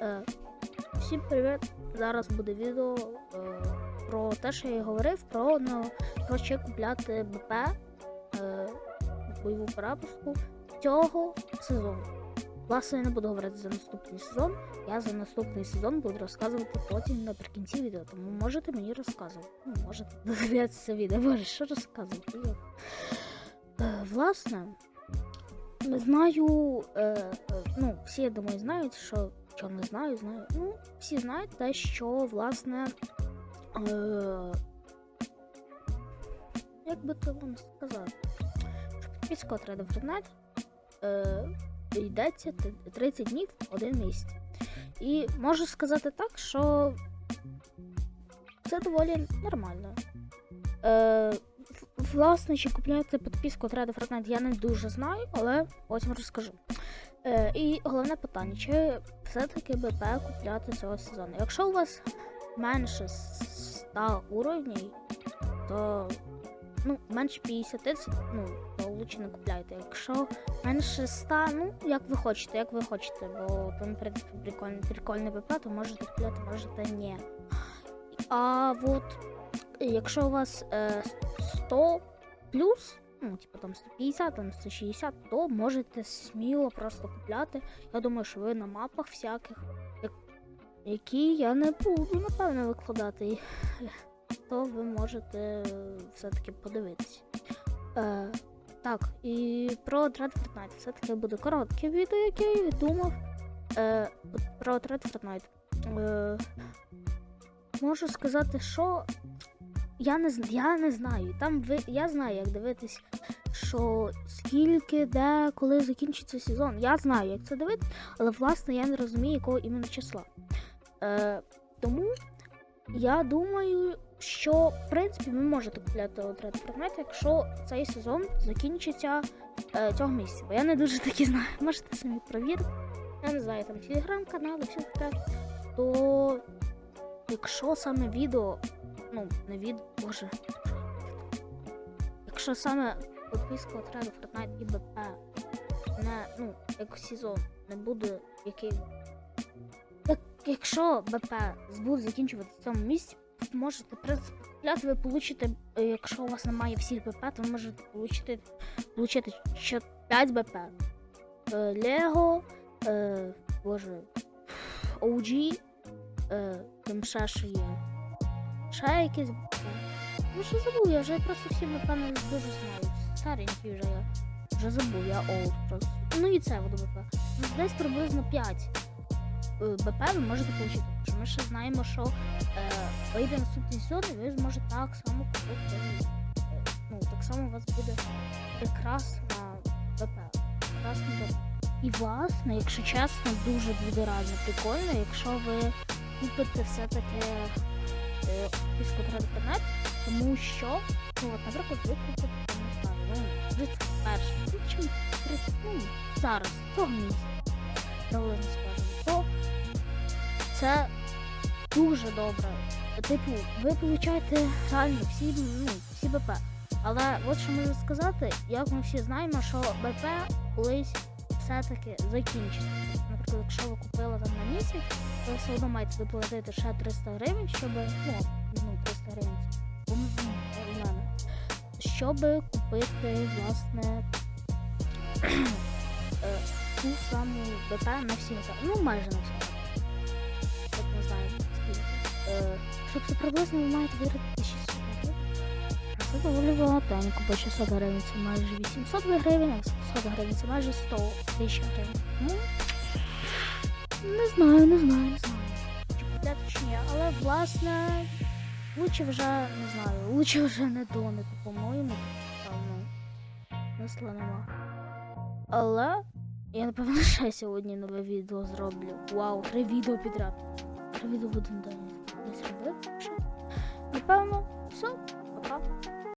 Е, всім привіт! Зараз буде відео е, про те, що я говорив, про, ну, про ще купляти БП е, бойову перепустку цього сезону. Власне, я не буду говорити за наступний сезон. Я за наступний сезон буду розказувати потім наприкінці відео, тому можете мені розказувати. Ну, можете додивлятися відео. Боже, що розказувати? Власне, знаю, ну, всі, я думаю, знають, що, що не знаю, знаю. Ну, всі знають те, що, власне, е, як би то вам сказати, що підписка от Red Fortnite е, йдеться 30 днів один місяць. І можу сказати так, що це доволі нормально. Е, власне, чи купляти підписку Red Fortnite я не дуже знаю, але ось розкажу. Е, і головне питання, чи все-таки БП купляти цього сезону? Якщо у вас менше 100 уровнів, то ну, менше 50, ну, то лучше не купляйте. Якщо менше 100, ну, як ви хочете, як ви хочете, бо там, в принципі, прикольний, прикольний БП, то можете купляти, можете ні. А от якщо у вас е, 100 плюс, ну, типу там 150, там 160, то можете сміло просто купляти. Я думаю, що ви на мапах всяких, які я не буду, напевно, викладати, то ви можете все-таки подивитися. Е, так, і про Dread Fortnite. Все-таки буде коротке відео, яке я думав. Е, про Dread Fortnite. Е, можу сказати, що я не, я не знаю. Там ви, я знаю, як дивитись, що скільки, де, коли закінчиться сезон. Я знаю, як це дивитись, але власне я не розумію, якого іменно числа. Е, тому я думаю, що в принципі ви можете купляти от Red Fortnite, якщо цей сезон закінчиться е, цього місяця. Бо я не дуже таки знаю. Можете самі провірити. Я не знаю, там телеграм-канали, все таке. То якщо саме відео, ну, не від. Боже. Якщо саме підписка от Red Fortnite і БП не, ну, як сезон не буде який. Як, якщо БП буде закінчувати в цьому місці, можете принципі, ви получите, е, якщо у вас немає всіх БП, то ви можете получити, получити ще 5 БП. Е, Лего, е, боже, OG, там ще є. Ще якісь. БП. Ну що забув, я вже просто всі, напевно, не дуже знаю. Старенькі вже я вже забув, я олд просто. Ну і це буду БП. Ну, Десь приблизно 5 е, БП ви можете отримати. Тому що ми ще знаємо, що е, вийде наступний сезон, і ви зможете так само купити. Е, ну, так само у вас буде прекрасна БП. Прекрасна БП. І власне, якщо чесно, дуже буде реально прикольно, якщо ви купите все-таки підписку Trade Internet, тому що, наприклад, ви купите, знаю, ну, 31 ну, чим ну, зараз, цього місяця, правильно скажемо, то це дуже добре. Типу, ви получаєте реально всі, ну, всі БП. Але от що можу сказати, як ми всі знаємо, що БП колись все-таки закінчиться. Наприклад, якщо ви купили там на місяць, то ви все одно маєте доплатити ще 300 гривень, щоб, ну, ну 300 гривень, ну, мене, щоб купити, власне, е, ту саму БП на всі ГП. Ну, майже на всі ГП. Не знаю, скільки. Е, щоб це приблизно ви маєте виграти 600 гривень. А це доволі багатенько, бо 600 гривень це майже 800 гривень, а 100 гривень це майже 100 тисяч гривень. Ну, не знаю, не знаю, не знаю. Чи чи ні, але власне, лучше вже, не знаю, лучше вже не донити, по-моєму, там, ну, смисла нема. Але я напевно ще сьогодні нове відео зроблю. Вау, три відео підряд. Три відео в один день. Не зробив. Напевно, все, пока.